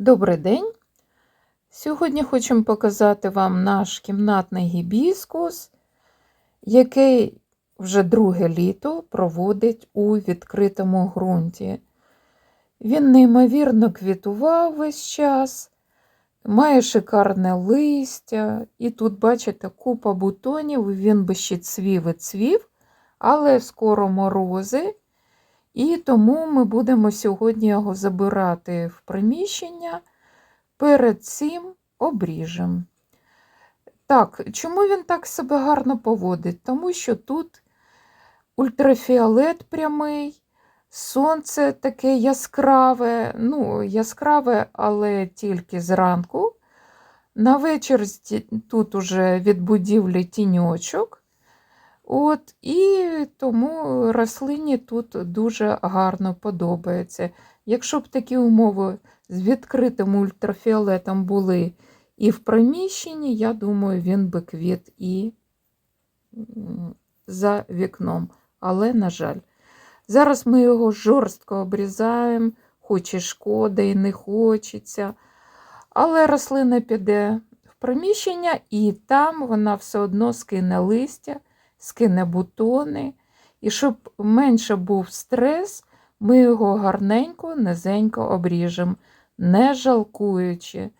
Добрий день! Сьогодні хочемо показати вам наш кімнатний гібіскус, який вже друге літо проводить у відкритому ґрунті. Він неймовірно квітував весь час, має шикарне листя, і тут, бачите, купа бутонів, він би ще цвів і цвів, але скоро морози. І тому ми будемо сьогодні його забирати в приміщення. Перед цим обріжемо. Так, чому він так себе гарно поводить? Тому що тут ультрафіолет прямий, сонце таке яскраве, ну, яскраве, але тільки зранку. На вечір тут уже від будівлі тіньочок. От, І тому рослині тут дуже гарно подобається. Якщо б такі умови з відкритим ультрафіолетом були і в приміщенні, я думаю, він би квіт і за вікном. Але, на жаль, зараз ми його жорстко обрізаємо, хоч і шкода, і не хочеться. Але рослина піде в приміщення, і там вона все одно скине листя скине бутони. І щоб менше був стрес, ми його гарненько, низенько обріжемо, не жалкуючи.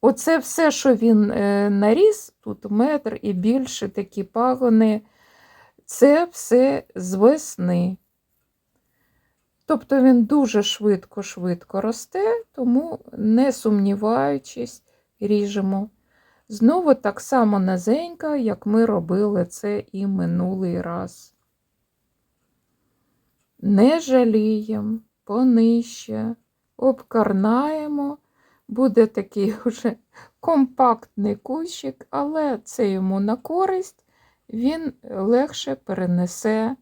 Оце все, що він е, наріс, тут метр і більше такі пагони, це все з весни. Тобто він дуже швидко-швидко росте, тому, не сумніваючись, ріжемо. Знову так само низенько, як ми робили це і минулий раз. Не жаліємо, понижче, обкарнаємо, буде такий вже компактний кущик, але це йому на користь, він легше перенесе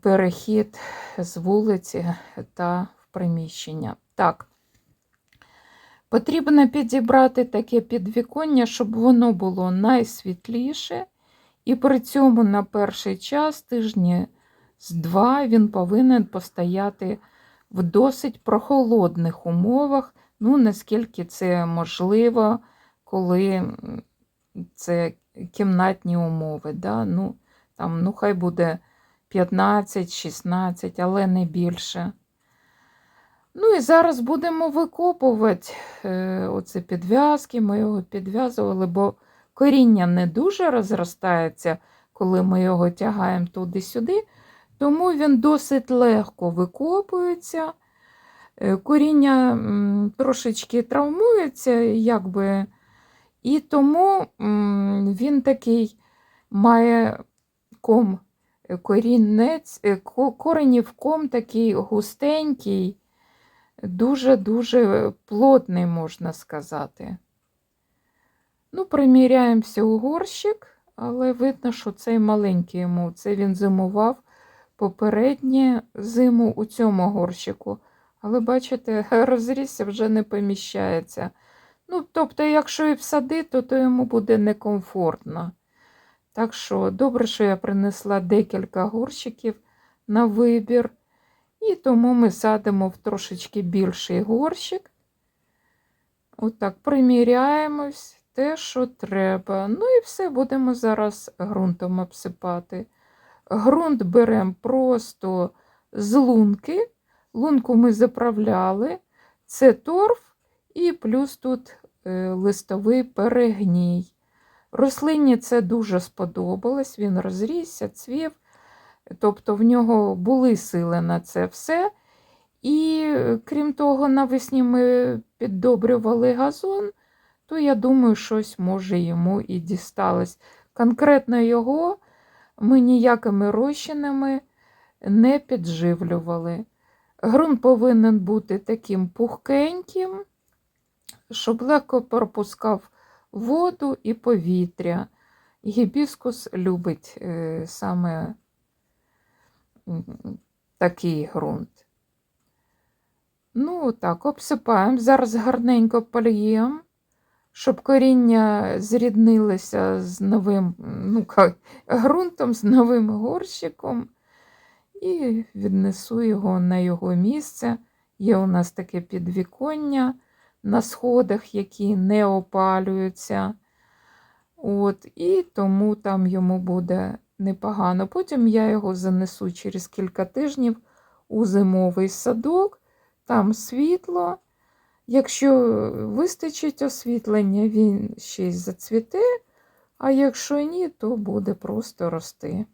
перехід з вулиці та в приміщення. Так, Потрібно підібрати таке підвіконня, щоб воно було найсвітліше, і при цьому на перший час, тижні з два, він повинен постояти в досить прохолодних умовах, ну, наскільки це можливо, коли це кімнатні умови. Да? Ну, там, ну, Хай буде 15-16, але не більше. Ну і зараз будемо викопувати е, оці підв'язки. Ми його підв'язували, бо коріння не дуже розростається, коли ми його тягаємо туди-сюди, тому він досить легко викопується. Е, коріння трошечки травмується, якби, і тому він такий має ком корінець, е, коренів ком такий густенький дуже-дуже плотний, можна сказати. Ну, приміряємося у горщик, але видно, що цей маленький йому, це він зимував попереднє зиму у цьому горщику. Але, бачите, розрісся вже не поміщається. Ну, тобто, якщо і всадити, то йому буде некомфортно. Так що, добре, що я принесла декілька горщиків на вибір. І тому ми садимо в трошечки більший горщик. Отак, приміряємось те, що треба. Ну і все, будемо зараз ґрунтом обсипати. Грунт беремо просто з лунки. Лунку ми заправляли, це торф, і плюс тут е, листовий перегній. Рослині це дуже сподобалось, він розрісся, цвів. Тобто в нього були сили на це все. І крім того, навесні ми піддобрювали газон, то я думаю, щось може йому і дісталось. Конкретно його ми ніякими розчинами не підживлювали. Грунт повинен бути таким пухкеньким, щоб легко пропускав воду і повітря. Гібіскус любить е, саме такий ґрунт. Ну, так, обсипаємо. Зараз гарненько польємо, щоб коріння зріднилося з новим ну, ґрунтом, з новим горщиком, і віднесу його на його місце. Є у нас таке підвіконня на сходах, які не опалюються. От, і тому там йому буде непогано. Потім я його занесу через кілька тижнів у зимовий садок, там світло. Якщо вистачить освітлення, він ще й зацвіте, а якщо ні, то буде просто рости.